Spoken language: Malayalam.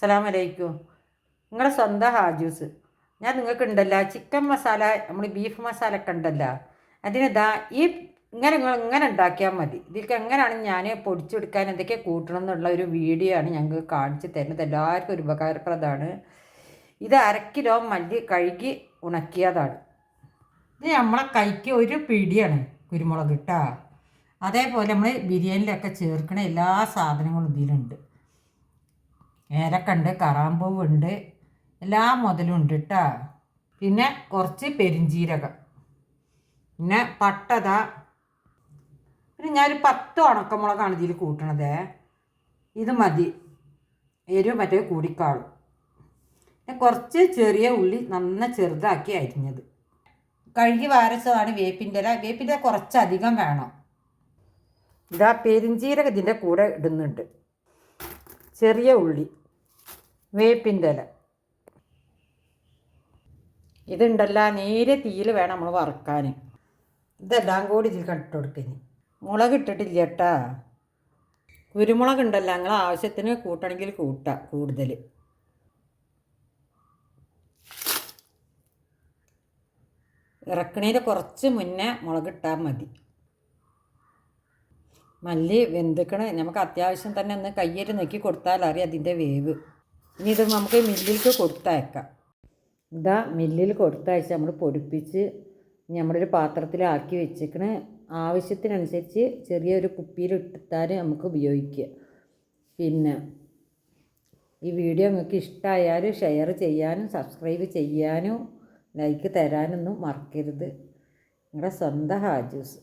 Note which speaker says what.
Speaker 1: അസ്സലാമു അലൈക്കും നിങ്ങളെ സ്വന്തം ഹാജൂസ്. ഞാൻ നിങ്ങൾക്ക് ഉണ്ടല്ലോ ചിക്കൻ മസാല നമ്മൾ ബീഫ് മസാല ഒക്കെ ഉണ്ടല്ലോ. അതിന് ദാ ഈ ഇങ്ങനെ നിങ്ങൾ ഇങ്ങനെ ഉണ്ടാക്കിയാൽ മതി. ഇതിലേക്ക് എങ്ങനെയാണ് ഞാൻ പൊടിച്ചെടുക്കാൻ എന്തൊക്കെ കൂട്ടണം എന്നുള്ള ഒരു വീഡിയോ ആണ് ഞങ്ങൾക്ക് കാണിച്ചു തരുന്നത്. എല്ലാവർക്കും ഒരു ഉപകാരപ്രദമാണ്. ഇത് അര കിലോ മല്ലി കഴുകി ഉണക്കിയതാണ്. ഇത് നമ്മളെ കൈക്ക് ഒരു പിടിയാണ് കുരുമുളക് ഇട്ടാ. അതേപോലെ നമ്മൾ ബിരിയാണിയിലൊക്കെ ചേർക്കുന്ന എല്ലാ സാധനങ്ങളും ഇതിലുണ്ട്. ഏലക്കുണ്ട് കറാമ്പൂവുണ്ട് എല്ലാ മുതലും ഉണ്ട് കേട്ടോ പിന്നെ കുറച്ച് പെരിഞ്ചീരകം. പിന്നെ പട്ടത. പിന്നെ ഞാനൊരു പത്ത് ഉണക്കമുളകാണ് ഇതിൽ കൂട്ടണത്. ഇത് മതി. എരിവ് മറ്റേ കൂടിക്കാളും. പിന്നെ കുറച്ച് ചെറിയ ഉള്ളി നന്ന ചെറുതാക്കി അരിഞ്ഞത്. കഴുകി വാരച്ചതാണ് വേപ്പിന്റെ ഇല. വേപ്പിന്റെ കുറച്ചധികം വേണം. ഇതാ പെരിഞ്ചീരകത്തിന്റെ കൂടെ ഇടുന്നുണ്ട്. ചെറിയ ഉള്ളി. വേപ്പിന്റെ ഇല ഇതുണ്ടല്ല നേരെ തീയിൽ വേണം നമ്മൾ വറുക്കാൻ. ഇതെല്ലാം കൂടി ഇതിൽ കണ്ടിട്ട് കൊടുക്കുന്നു മുളക് ഇട്ടിട്ടില്ല കേട്ടാ. കുരുമുളക് ഉണ്ടല്ലോ ഞങ്ങൾ ആവശ്യത്തിന് കൂട്ടണമെങ്കിൽ കൂട്ടാം കൂടുതൽ ഇറക്കണേന്റെ കുറച്ച് മുന്നേ മുളക് ഇട്ടാൽ മതി. മല്ലി വെന്തുക്കണ. നമുക്ക് അത്യാവശ്യം തന്നെ ഒന്ന് കയ്യേറ്റ് നോക്കി കൊടുത്താൽ അറിയാം അതിന്റെ വേവ്. ഇനി ഇത് നമുക്ക് മില്ലിലേക്ക് കൊടുത്തയക്കാം. ഇതാ മില്ലിൽ കൊടുത്തയച്ച് നമ്മൾ പൊടിപ്പിച്ച് നമ്മളൊരു പാത്രത്തിലാക്കി വെച്ചേക്കണ. ആവശ്യത്തിനനുസരിച്ച് ചെറിയൊരു കുപ്പിയിൽ ഇട്ടാൽ നമുക്ക് ഉപയോഗിക്കുക. പിന്നെ ഈ വീഡിയോ നിങ്ങൾക്ക് ഇഷ്ടമായാൽ ഷെയർ ചെയ്യാനും സബ്സ്ക്രൈബ് ചെയ്യാനും ലൈക്ക് തരാനൊന്നും മറക്കരുത്. നിങ്ങളുടെ സ്വന്തം ഹാജൂസ്.